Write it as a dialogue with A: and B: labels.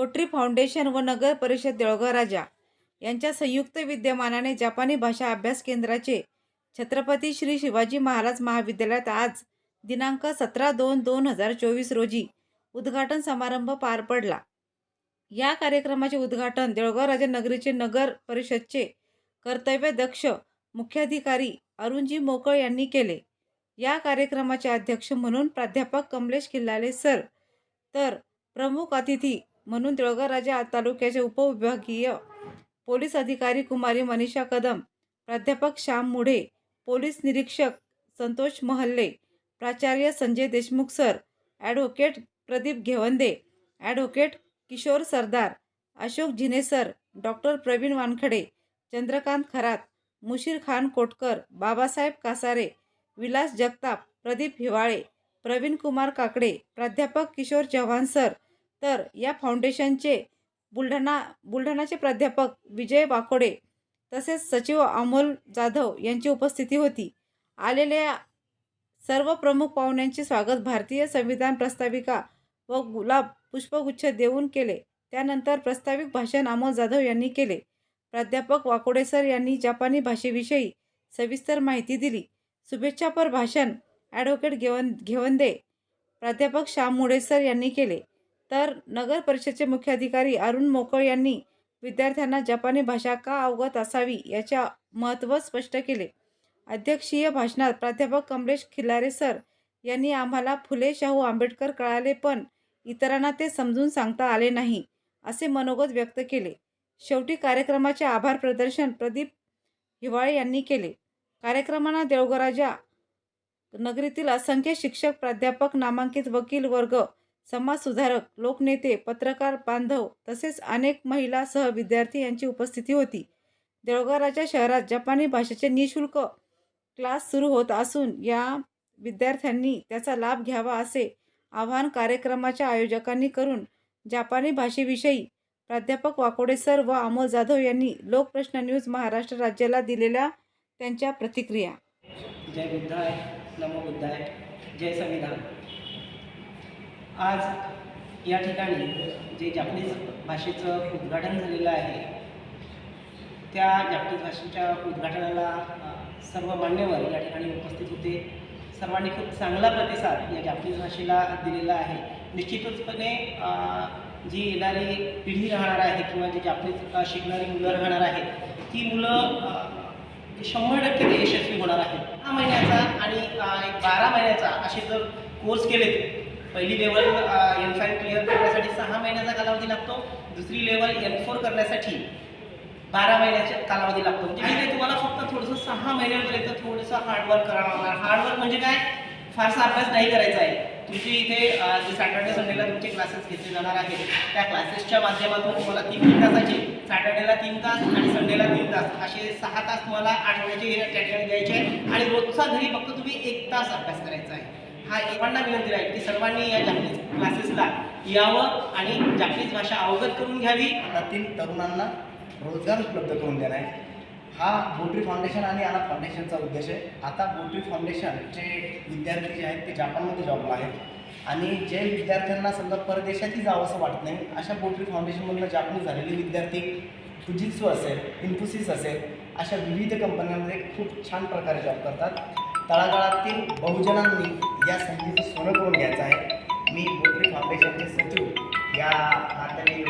A: गोट्री foundation व नगर परिषद देळगाव राजा यांच्या संयुक्त विद्यमानाने जपानी भाषा अभ्यास केंद्राचे छत्रपती श्री शिवाजी महाराज महाविद्यालयात आज दिनांक सतरा दोन दोन हजार चोवीस रोजी उद्घाटन समारंभ पार पडला. या कार्यक्रमाचे उद्घाटन देळगाव राजा नगरीचे नगर परिषदचे कर्तव्यदक्ष मुख्याधिकारी अरुणजी मोकळ यांनी केले. या कार्यक्रमाचे अध्यक्ष म्हणून प्राध्यापक कमलेश किल्लाले सर तर प्रमुख अतिथी म्हणून देवळगाव राजा तालुक्याचे उपविभागीय पोलीस अधिकारी कुमारी मनीषा कदम प्राध्यापक श्याम मुढे पोलीस निरीक्षक संतोष महल्ले प्राचार्य Sanjay Deshmukh sir advocate Pradeep Ghevande advocate Kishore Sardar Ashok Jine sir doctor Praveen Wankhede Chandrakant Kharat Mushir Khan Kotkar Babasaheb Kasare Vilas Jagtap Pradeep Hiwale Praveen Kumar Kakade प्राध्यापक Kishore Chavan sir तर या फाउंडेशनचे बुलढाणा बुलढाणाचे प्राध्यापक विजय वाकोडे तसेच सचिव अमोल जाधव यांची उपस्थिती होती. आलेल्या सर्व प्रमुख पाहुण्यांचे स्वागत भारतीय संविधान प्रस्ताविका व गुलाब पुष्पगुच्छ देऊन केले. त्यानंतर प्रस्ताविक भाषण अमोल जाधव यांनी केले. प्राध्यापक वाकोडे सर यांनी जपानी भाषेविषयी सविस्तर माहिती दिली. शुभेच्छापर भाषण ॲडव्होकेट घेवन घेवंदे प्राध्यापक श्याम मुडेसर यांनी केले. तर नगर परिषदेचे मुख्याधिकारी अरुण मोकळ यांनी विद्यार्थ्यांना जपानी भाषा का अवगत असावी याचे महत्त्व स्पष्ट केले. अध्यक्षीय भाषणात प्राध्यापक कमलेश खिल्लारे सर यांनी आम्हाला फुले शाहू आंबेडकर कळाले पण इतरांना ते समजून सांगता आले नाही असे मनोगत व्यक्त केले. शेवटी कार्यक्रमाचे आभार प्रदर्शन प्रदीप हिवाळे यांनी केले. कार्यक्रमांना देवगराजा नगरीतील असंख्य शिक्षक प्राध्यापक नामांकित वकील वर्ग समाजसुधारक लोकनेते पत्रकार बांधव तसेच अनेक महिला सह विद्यार्थी यांची उपस्थिती होती. देवघराच्या शहरात जपानी भाषेचे निशुल्क क्लास सुरू होत असून या विद्यार्थ्यांनी त्याचा लाभ घ्यावा असे आव्हान कार्यक्रमाच्या आयोजकांनी करून जपानी भाषेविषयी प्राध्यापक वाकोडे सर व अमोल जाधव यांनी लोकप्रश्न न्यूज महाराष्ट्र राज्याला दिलेल्या त्यांच्या प्रतिक्रिया.
B: जय बुद्धाय नमो बुद्धाय जय संविधान. आज या ठिकाणी जे जापनीज भाषेचं उद्घाटन झालेलं आहे त्या जापनीज भाषेच्या उद्घाटनाला सर्व मान्यवर या ठिकाणी उपस्थित होते. सर्वांनी खूप चांगला प्रतिसाद या जापनीज भाषेला दिलेला आहे. निश्चितचपणे जी येणारी पिढी राहणार आहे किंवा जी जापनीज शिकणारी मुलं राहणार आहेत ती मुलं शंभर टक्के ते यशस्वी होणार आहेत. सहा महिन्याचा आणि एक बारा महिन्याचा असे जर कोर्स केलेत पहिली लेवल एम फाईव्ह क्लिअर करण्यासाठी सहा महिन्याचा कालावधी लागतो. दुसरी लेवल एम फोर करण्यासाठी बारा महिन्याचा कालावधी लागतो. म्हणजे ठीक आहे तुम्हाला फक्त थोडंसं सहा महिन्यापर्यंत थोडंसं हार्डवर्क करावं लागणार हार्डवर्क म्हणजे काय? फारसा अभ्यास नाही करायचा आहे. तुमची इथे जे सॅटर्डे संडेला तुमचे क्लासेस घेतले जाणार आहेत. त्या क्लासेसच्या माध्यमातून तुम्हाला तीन तीन तासाचे सॅटर्डेला तीन तास आणि संडेला तीन तास असे सहा तास तुम्हाला आठवड्याचे त्या ठिकाणी द्यायचे आहे आणि रोजचा घरी फक्त तुम्ही एक तास अभ्यास करायचा आहे. हा एकांना विनंती राहील की सर्वांनी या जागतिक क्लासेसला यावं आणि जागतिक भाषा अवगत करून घ्यावी.
C: भारतातील तरुणांना रोजगार उपलब्ध करून देणं आहे. हा बोटरी फाउंडेशन आणि अनाथ फाउंडेशनचा उद्देश आहे. आता बोटरी फाउंडेशनचे विद्यार्थी जे आहेत ते जापानमध्ये जॉबला आहेत. आणि जे विद्यार्थ्यांना समजा परदेशातही जावं असं वाटत नाही अशा बोटरी फाउंडेशनमधनं जापनीज झालेले विद्यार्थी फुजित्सू असेल इन्फोसिस असेल अशा विविध कंपन्यांमध्ये खूप छान प्रकारे जॉब करतात. तळागाळातील बहुजनांनी या संधीचं सोनं करून घ्यायचं आहे. मी बोटरी फाउंडेशनचे सचिव या नात्याने